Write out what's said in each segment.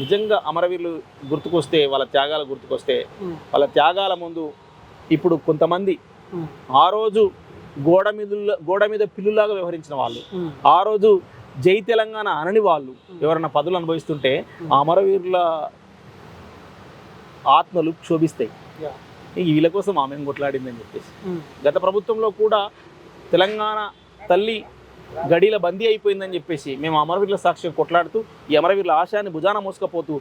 నిజంగా అమరవీరులు గుర్తుకొస్తే వాళ్ళ త్యాగాలు గుర్తుకొస్తే వాళ్ళ త్యాగాల ముందు ఇప్పుడు కొంతమంది ఆ రోజు గోడ మీద గోడ మీద పిల్లులాగా వ్యవహరించిన వాళ్ళు ఆ రోజు జై తెలంగాణ అనని వాళ్ళు ఎవరైనా పదవులు అనుభవిస్తుంటే ఆ అమరవీరుల ఆత్మలు క్షోభిస్తాయి. వీళ్ళ కోసం ఆమె కొట్లాడిందని చెప్పేసి. గత ప్రభుత్వంలో కూడా తెలంగాణ తల్లి గడిల బందీ అయిపోయిందని చెప్పేసి మేము అమరవీరుల సాక్ష్యం కొట్లాడుతూ ఈ అమరవీరుల ఆశయాన్ని భుజాన మోసుకపోతూ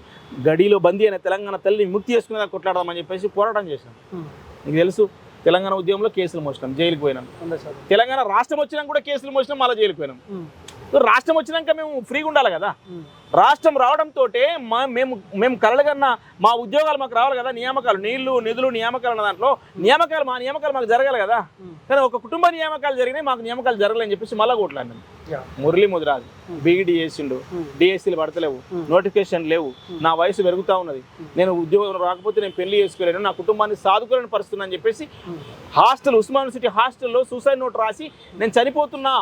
గడిలో బందీ అయిన తెలంగాణ తల్లి ముక్తి చేసుకునేలా కొట్లాడదామని చెప్పేసి పోరాటం ఉమ్, మీకు తెలుసు తెలంగాణ ఉద్యమంలో కేసులు మోసినాం జైలుకి పోయినాం. తెలంగాణ రాష్ట్రం వచ్చినాక కూడా కేసులు మోసినాం మళ్ళీ జైలుకి పోయినాం. రాష్ట్రం వచ్చినాక మేము ఫ్రీగా ఉండాలి కదా. రాష్ట్రం రావడంతో మా మేము మేము కలలుగన్న మా ఉద్యోగాలు మాకు రావాలి కదా నియామకాలు నీళ్ళు నిధులు నియామకాలు అన్న దాంట్లో. నియామకాలు మా నియామకాలు మాకు జరగాలి కదా. కానీ ఒక కుటుంబ నియామకాలు జరిగినాయి మాకు నియామకాలు జరగలేని చెప్పేసి మళ్ళీ కొట్లాడినాం. మురళీ ముదిరాజు బీఈడి చేసిండు డిఎస్సీలు పడతలేవు. నోటిఫికేషన్ లేవు నా వయసు పెరుగుతా ఉన్నది. నేను ఉద్యోగం రాకపోతే నేను పెళ్ళి చేసుకోలేను నా కుటుంబాన్ని సాదుకోలేని పరిస్థితి అని చెప్పేసి హాస్టల్ ఉస్మాన్ యూనివర్సిటీ హాస్టల్లో సూసైడ్ నోట్ రాసి నేను చనిపోతున్నా.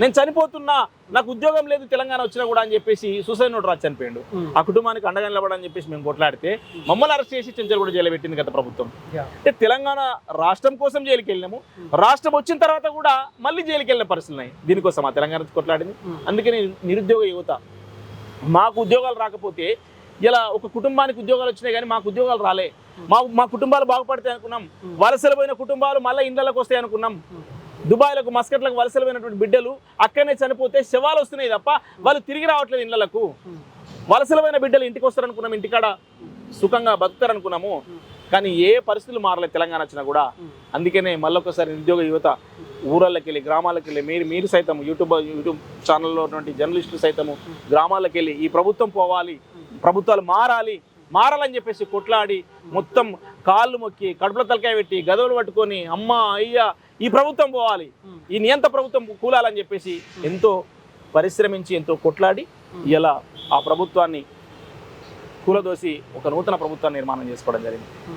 నేను చనిపోతున్నా నాకు ఉద్యోగం లేదు తెలంగాణ వచ్చినా కూడా అని చెప్పేసి సూసైడ్ నోట్ రాసి చనిపోయాడు. ఆ కుటుంబానికి అండగా నిలబడని చెప్పేసి మేము కొట్లాడితే మమ్మల్ని అరెస్ట్ చేసి చెంచల్ కూడా జైలు పెట్టింది గత ప్రభుత్వం. అంటే తెలంగాణ రాష్ట్రం కోసం జైలుకి వెళ్ళినాము. రాష్ట్రం వచ్చిన తర్వాత కూడా మళ్ళీ జైలుకి వెళ్ళిన పరిస్థితులు ఉన్నాయి. దీనికోసం ఆ తెలంగాణ కొట్లాడింది. అందుకని నిరుద్యోగ యువత మాకు ఉద్యోగాలు రాకపోతే ఇలా ఒక కుటుంబానికి ఉద్యోగాలు వచ్చినాయి కానీ మాకు ఉద్యోగాలు రాలే. మా మా కుటుంబాలు బాగుపడతాయి అనుకున్నాం. వలసలు పోయిన కుటుంబాలు మళ్ళీ ఇండ్లకు వస్తాయి అనుకున్నాం. దుబాయ్లకు మస్కట్లకు వలసలు పోయినటువంటి బిడ్డలు అక్కడనే చనిపోతే శవాలు వస్తున్నాయి తప్ప వాళ్ళు తిరిగి రావట్లేదు ఇళ్ళకు వలసలమైన బిడ్డలు ఇంటికి వస్తారనుకున్నాం ఇంటికాడ సుఖంగా బతుకుతారనుకున్నాము. కానీ ఏ పరిస్థితులు మారలేదు తెలంగాణ వచ్చినా కూడా. అందుకనే మళ్ళొకసారి నిరుద్యోగ యువత ఊళ్ళకి వెళ్ళి గ్రామాలకు వెళ్ళి మీరు మీరు సైతం యూట్యూబ్ యూట్యూబ్ ఛానల్లో ఉన్నటువంటి జర్నలిస్టులు సైతము గ్రామాలకు వెళ్ళి ఈ ప్రభుత్వం పోవాలి ప్రభుత్వాలు మారాలి మారాలని చెప్పేసి కొట్లాడి మొత్తం కాళ్ళు మొక్కి కడుపుల తలకాయ పెట్టి గదవులు పట్టుకొని అమ్మ అయ్య ఈ ప్రభుత్వం పోవాలి. ఈ నియంత ప్రభుత్వం కూలాలని చెప్పేసి ఎంతో పరిశ్రమించి ఎంతో కొట్లాడి ఇలా ఆ ప్రభుత్వాన్ని కూలదోసి ఒక నూతన ప్రభుత్వాన్ని నిర్మాణం చేసుకోవడం జరిగింది.